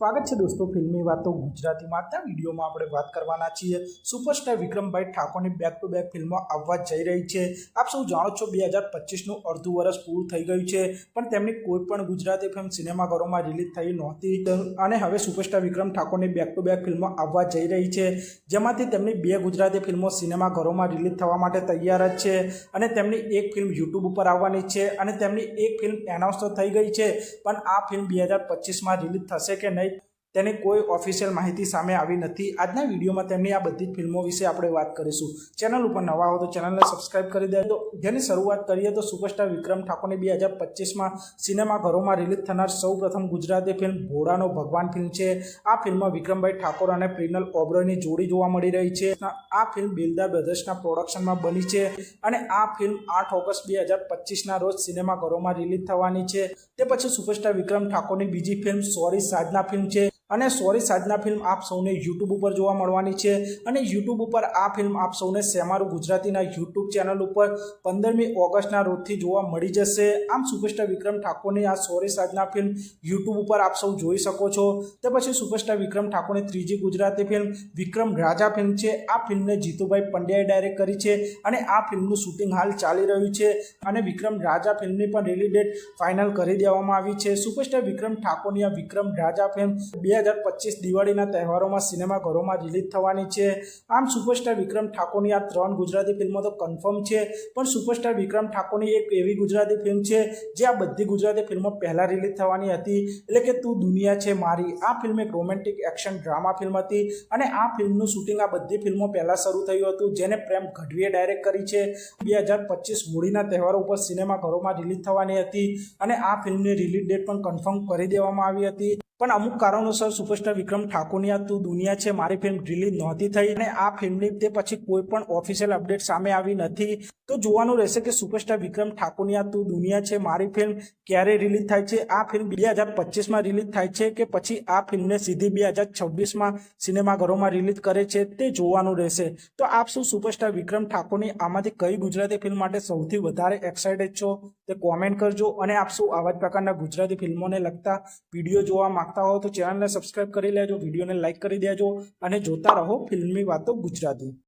સ્વાગત છે દોસ્તો, ફિલ્મી વાતો ગુજરાતીમાં આજના વિડીયોમાં આપણે વાત કરવાના છીએ સુપરસ્ટાર વિક્રમભાઈ ઠાકોરની બેક ટુ બેક ફિલ્મો આવવા જઈ રહી છે. આપ સૌ જાણો છો બે હજાર પચીસનું અડધું વર્ષ પૂરું થઈ ગયું છે, પણ તેમની કોઈ પણ ગુજરાતી ફિલ્મ સિનેમાઘરોમાં રિલીઝ થઈ નહોતી. અને હવે સુપરસ્ટાર વિક્રમ ઠાકોરની બેક ટુ બેક ફિલ્મો આવવા જઈ રહી છે, જેમાંથી તેમની બે ગુજરાતી ફિલ્મો સિનેમાઘરોમાં રિલીઝ થવા માટે તૈયાર જ છે. અને તેમની એક ફિલ્મ યુટ્યુબ ઉપર આવવાની છે, અને તેમની એક ફિલ્મ એનાઉન્સ તો થઈ ગઈ છે, પણ આ ફિલ્મ બે હજાર પચીસમાં રિલીઝ થશે કે નહીં તેની કોઈ ઓફિશિયલ માહિતી સામે આવી નથી. આજના વિડીયોમાં તેમની આ બધી જ ફિલ્મો વિશે આપણે વાત કરીશું. ચેનલ ઉપર નવા હો તો ચેનલને સબસ્ક્રાઇબ કરી દેજો. જેની શરૂઆત કરીએ તો સુપરસ્ટાર વિક્રમ ઠાકોરની બે હજાર પચીસમાં સિનેમાઘરોમાં રિલીઝ થનાર સૌ પ્રથમ ગુજરાતી ફિલ્મ ભોળાનો ભગવાન ફિલ્મ છે. આ ફિલ્મમાં વિક્રમભાઈ ઠાકોર અને પ્રિનલ ઓબ્રોયની જોડી જોવા મળી રહી છે. આ ફિલ્મ બિલદાર બ્રધર્સના પ્રોડક્શનમાં બની છે અને આ ફિલ્મ આઠ ઓગસ્ટ બે હજાર પચીસના રોજ સિનેમાઘરોમાં રિલીઝ થવાની છે. તે પછી સુપરસ્ટાર વિક્રમ ઠાકોરની બીજી ફિલ્મ સોરી સાધના ફિલ્મ છે. અને સોરી સાધના ફિલ્મ આપ સૌને યુટ્યુબ ઉપર જોવા મળવાની છે. અને યુટ્યુબ ઉપર આ ફિલ્મ આપ સૌને સેમારું ગુજરાતીના યુટ્યુબ ચેનલ ઉપર પંદરમી ઓગસ્ટના રોજથી જોવા મળી જશે. આમ સુપરસ્ટાર વિક્રમ ઠાકોરની આ સોરી સાધના ફિલ્મ યુટ્યુબ ઉપર આપ સૌ જોઈ શકો છો. તે પછી સુપરસ્ટાર વિક્રમ ઠાકોરની ત્રીજી ગુજરાતી ફિલ્મ વિક્રમ રાજા ફિલ્મ છે. આ ફિલ્મને જીતુભાઈ પંડ્યાએ ડાયરેક્ટ કરી છે અને આ ફિલ્મનું શૂટિંગ હાલ ચાલી રહ્યું છે અને વિક્રમ રાજા ફિલ્મની પણ રિલીઝ ડેટ ફાઇનલ કરી દેવામાં આવી છે. સુપરસ્ટાર વિક્રમ ઠાકોરની આ વિક્રમ રાજા ફિલ્મ બે હજાર પચીસ દિવાળીના તહેવારોમાં સિનેમાઘરોમાં રિલીઝ થવાની છે. આમ સુપરસ્ટાર વિક્રમ ઠાકોરની આ ત્રણ ગુજરાતી ફિલ્મો તો કન્ફર્મ છે, પણ સુપરસ્ટાર વિક્રમ ઠાકોરની એક એવી ગુજરાતી ફિલ્મ છે, જે આ બધી ગુજરાતી ફિલ્મો પહેલાં રિલીઝ થવાની હતી. એટલે કે તું દુનિયા છે મારી. આ ફિલ્મ એક રોમેન્ટિક એક્શન ડ્રામા ફિલ્મ હતી અને આ ફિલ્મનું શૂટિંગ આ બધી ફિલ્મો પહેલાં શરૂ થયું હતું, જેને પ્રેમ ગઢવીએ ડાયરેક્ટ કરી છે. બે હજાર પચીસ હોળીના તહેવારો ઉપર સિનેમાઘરોમાં રિલીઝ થવાની હતી અને આ ફિલ્મની રિલીઝ ડેટ પણ કન્ફર્મ કરી દેવામાં આવી હતી. પણ અમુક કારણોસર સુપરસ્ટાર વિક્રમ ઠાકોરની આ તું દુનિયા છે, મારી ફિલ્મ રિલીઝ નહોતી થઈ અને આ ફિલ્મની તે પછી કોઈ પણ ઓફિશિયલ અપડેટ સામે આવી નથી. તો જોવાનું રહેશે કે સુપરસ્ટાર વિક્રમ ઠાકોરની આ તું દુનિયા છે, મારી ફિલ્મ ક્યારે રિલીઝ થાય છે? આ ફિલ્મ બે હજાર પચીસમાં રિલીઝ થાય છે કે પછી આ ફિલ્મને સીધી બે હજાર છવ્વીસમાં સિનેમાઘરોમાં રિલીઝ કરે છે તે જોવાનું રહેશે. તો આપ શું સુપરસ્ટાર વિક્રમ ઠાકોરની આમાંથી કઈ ગુજરાતી ફિલ્મ માટે સૌથી વધારે એક્સાઇટેડ છો? તે કોમેન્ટ કરજો અને આપ શું આવા જ પ્રકારના ગુજરાતી ફિલ્મોને લગતા વીડિયો જોવા માંગતા હો તો ચેનલને સબસ્ક્રાઇબ કરી લેજો વિડીયોને લાઇક કરી દેજો અને જોતા રહો ફિલ્મની વાતો ગુજરાતી.